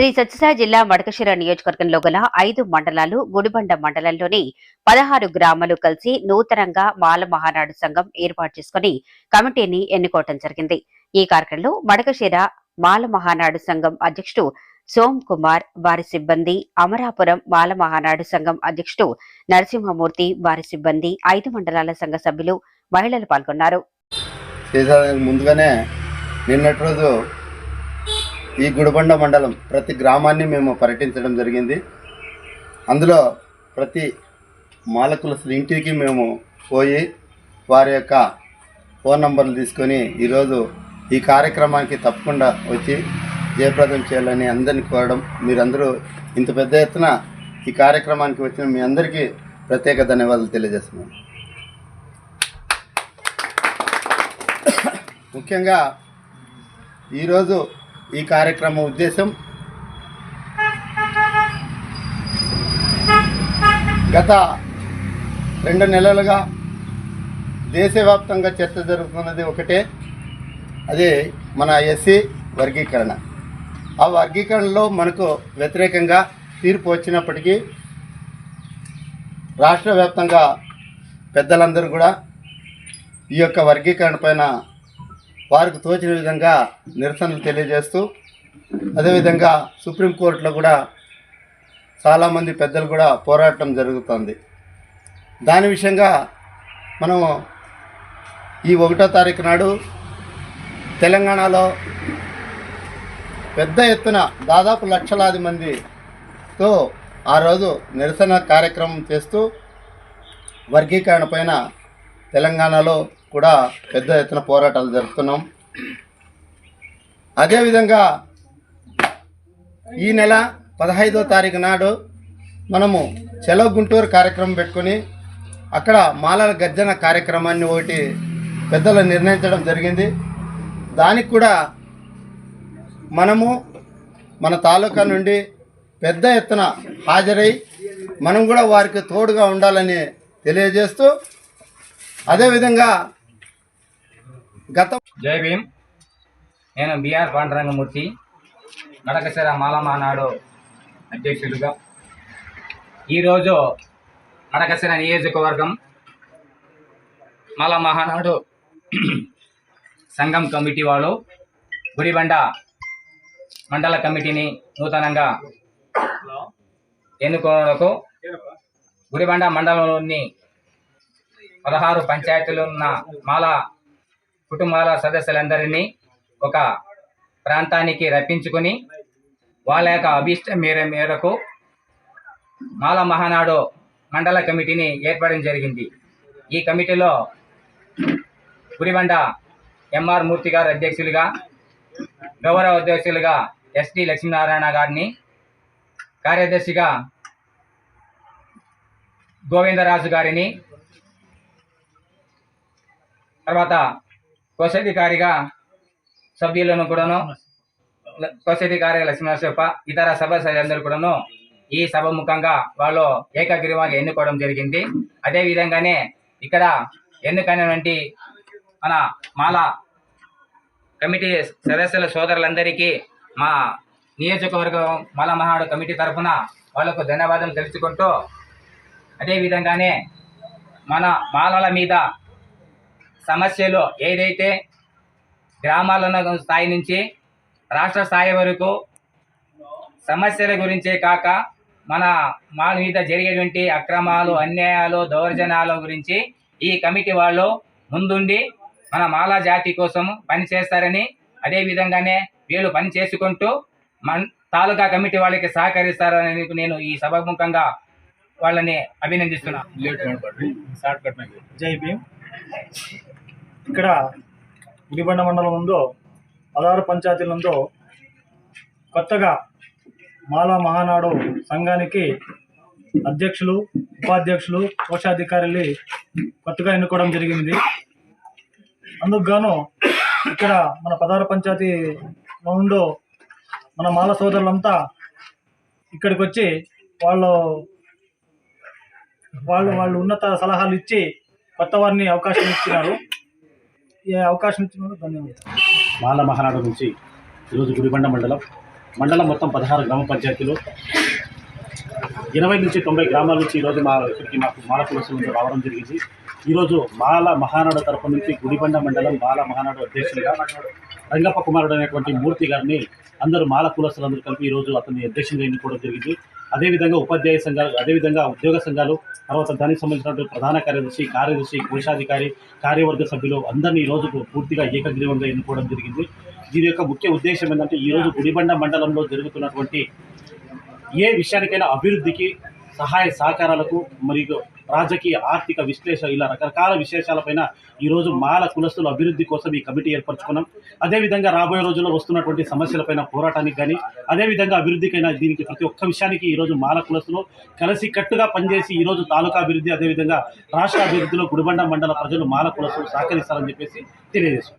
శ్రీ సత్యసాయి జిల్లా మడకశిర నియోజకవర్గంలో గల ఐదు మండలాలు గుడిబండ మండలంలోని పదహారు గ్రామాలు కలిసి నూతనంగా మాల మహానాడు సంఘం ఏర్పాటు చేసుకుని కమిటీని ఎన్నుకోవటం జరిగింది. ఈ కార్యక్రమంలో మడకశిర మాల మహానాడు సంఘం అధ్యక్షుడు సోమ్ కుమార్ వారి సిబ్బంది అమరాపురం మాల మహానాడు సంఘం అధ్యక్షుడు నరసింహమూర్తి వారి సిబ్బంది ఐదు మండలాల సంఘ సభ్యులు మహిళలు పాల్గొన్నారు. ముందుగానే నిన్నటి రోజు ఈ గుడిబండ మండలం ప్రతి గ్రామాన్ని మేము పర్యటించడం జరిగింది. అందులో ప్రతి మాలకుల ఇంటికి మేము పోయి వారి యొక్క ఫోన్ నంబర్లు తీసుకొని ఈరోజు ఈ కార్యక్రమానికి తప్పకుండా వచ్చి జయప్రదం చేయాలని అందరిని కోరడం. మీరందరూ ఇంత పెద్ద ఎత్తున ఈ కార్యక్రమానికి వచ్చిన మీ అందరికీ ప్రత్యేక ధన్యవాదాలు తెలియజేస్తున్నాను. ముఖ్యంగా ఈరోజు ఈ కార్యక్రమం ఉద్దేశం గత రెండు నెలలుగా దేశవ్యాప్తంగా చర్చ జరుగుతున్నది ఒకటే అదే మన ఎస్సీ వర్గీకరణ. ఆ వర్గీకరణలో మనకు వ్యతిరేకంగా తీర్పు వచ్చినప్పటికీ రాష్ట్ర వ్యాప్తంగా పెద్దలందరూ కూడా ఈ యొక్క వర్గీకరణ పైన వారికి తోచిన విధంగా నిరసనలు తెలియజేస్తూ అదేవిధంగా సుప్రీంకోర్టులో కూడా చాలామంది పెద్దలు కూడా పోరాటం జరుగుతుంది. దాని విషయంగా మనము ఈ ఒకటో తారీఖు నాడు తెలంగాణలో పెద్ద ఎత్తున దాదాపు లక్షలాది మందితో ఆ రోజు నిరసన కార్యక్రమం చేస్తూ వర్గీకరణ పైన తెలంగాణలో కూడా పెద్ద ఎత్తున పోరాటాలు జరుపుతున్నాం. అదేవిధంగా ఈ నెల పదహైదో తారీఖు నాడు మనము చలో గుంటూరు కార్యక్రమం పెట్టుకొని అక్కడ మాలల గర్జన కార్యక్రమాన్ని ఒకటి పెద్దలు నిర్ణయించడం జరిగింది. దానికి కూడా మనము మన తాలూకా నుండి పెద్ద ఎత్తున హాజరై మనం కూడా వారికి తోడుగా ఉండాలని తెలియజేస్తూ అదేవిధంగా గత జై భీమ్. నేను బిఆర్ పాండురంగమూర్తి. నడకశిర మాలమానాడు అధ్యక్షులుగా ఈరోజు నడకశిర నియోజకవర్గం మాల మహానాడు సంఘం కమిటీ వాళ్ళు గుడిబండ మండల కమిటీని నూతనంగా ఎన్నుకోవడానికి గుడిబండ మండలంలోని పదహారు పంచాయతీలు ఉన్న మాల కుటుంబాల సదస్సులందరినీ ఒక ప్రాంతానికి రప్పించుకొని వాళ్ళ యొక్క అభిష్టం మేర మేరకు మాల మహానాడు మండల కమిటీని ఏర్పడడం జరిగింది. ఈ కమిటీలో గుడిబండ ఎంఆర్ మూర్తి గారు అధ్యక్షులుగా గౌరవ అధ్యక్షులుగా ఎస్టి లక్ష్మీనారాయణ గారిని కార్యదర్శిగా గోవిందరాజు గారిని తర్వాత కోశాధికారిగా సభ్యులను కూడాను కోశాధికారి లక్ష్మీనరసింహ ఇతర సభ సభ్యులందరూ కూడాను ఈ సభ ముఖంగా వాళ్ళు ఏకగ్రీవంగా ఎన్నుకోవడం జరిగింది. అదే విధంగానే ఇక్కడ ఎన్నుకైనటువంటి మన మాల కమిటీ సదస్సుల సోదరులందరికీ మా నియోజకవర్గం మాల మహాడు కమిటీ తరఫున వాళ్ళకు ధన్యవాదాలు తెలుసుకుంటూ అదే విధంగానే మన మాలల మీద సమస్యలు ఏదైతే గ్రామాల స్థాయి నుంచి రాష్ట్ర స్థాయి వరకు సమస్యల గురించే కాక మన మా మీద జరిగేటువంటి అక్రమాలు అన్యాయాలు దౌర్జన్యాల గురించి ఈ కమిటీ వాళ్ళు ముందుండి మన మాలా జాతి కోసం పని చేస్తారని అదే విధంగానే వీళ్ళు పని చేసుకుంటూ మన తాలూకా కమిటీ వాళ్ళకి సహకరిస్తారని నేను ఈ సభాముఖంగా వాళ్ళని అభినందిస్తున్నా. జై భీమ్. ఇక్కడ గుడిబండ మండలం ఉందో పదహారు పంచాయతీల ఉందో కొత్తగా మాలా మహానాడు సంఘానికి అధ్యక్షులు ఉపాధ్యక్షులు కోశాధికారులు కొత్తగా ఎన్నుకోవడం జరిగింది. అందుకు గాను ఇక్కడ మన పదహారు పంచాయతీ ఉందో మన మాల సోదరులంతా ఇక్కడికి వచ్చి వాళ్ళు వాళ్ళు వాళ్ళు ఉన్నత సలహాలు ఇచ్చి కొత్త వారిని అవకాశం ఇచ్చినారు. ఈ అవకాశం ఇచ్చినారు ధన్యవాదాలు. మాల మహానాడు నుంచి ఈరోజు గుడిబండ మండలం మండలం మొత్తం పదహారు గ్రామ పంచాయతీలు. ఇరవై నుంచి తొంభై గ్రామాల నుంచి ఈరోజు మా ఇక్కడికి మాకు మాల కులసులు రావడం జరిగింది. ఈరోజు మాల మహానాడు తరపు నుంచి గుడిబండ మండలం మాల మహానాడు అధ్యక్షులుగా రంగప్ప కుమారుడు అనేటువంటి మూర్తి గారిని అందరూ మాల కులస్తులందరూ కలిపి ఈరోజు అతన్ని అధ్యక్షులుగా ఎన్నుకోవడం జరిగింది. అదేవిధంగా ఉపాధ్యాయ సంఘాలు అదేవిధంగా ఉద్యోగ సంఘాలు తర్వాత దానికి సంబంధించినటువంటి ప్రధాన కార్యదర్శి కార్యదర్శి కోశాధికారి కార్యవర్గ సభ్యులు అందరినీ ఈ పూర్తిగా ఏకగ్రీవంగా ఎన్నుకోవడం జరిగింది. దీని యొక్క ముఖ్య ఉద్దేశం ఏంటంటే ఈ రోజు గుడిబండ మండలంలో జరుగుతున్నటువంటి ఏ విషయానికైనా అభివృద్ధికి సహాయ సహకారాలకు మరియు రాజకీయ ఆర్థిక విశ్లేషణ ఇలా రకరకాల విశేషాలపైన ఈరోజు మాల కులస్తుల అభివృద్ధి కోసం ఈ కమిటీ ఏర్పరచుకున్నాం. అదేవిధంగా రాబోయే రోజుల్లో వస్తున్నటువంటి సమస్యలపైన పోరాటానికి కానీ అదేవిధంగా అభివృద్ధికైనా దీనికి ప్రతి ఒక్క విషయానికి ఈరోజు మాల కులస్తులు కలిసి కట్టుగా పనిచేసి ఈరోజు తాలూకా అభివృద్ధి అదేవిధంగా రాష్ట్ర అభివృద్ధిలో గుడిబండ మండల ప్రజలు మాల కులస్తులు సహకరిస్తారని చెప్పేసి తెలియజేశారు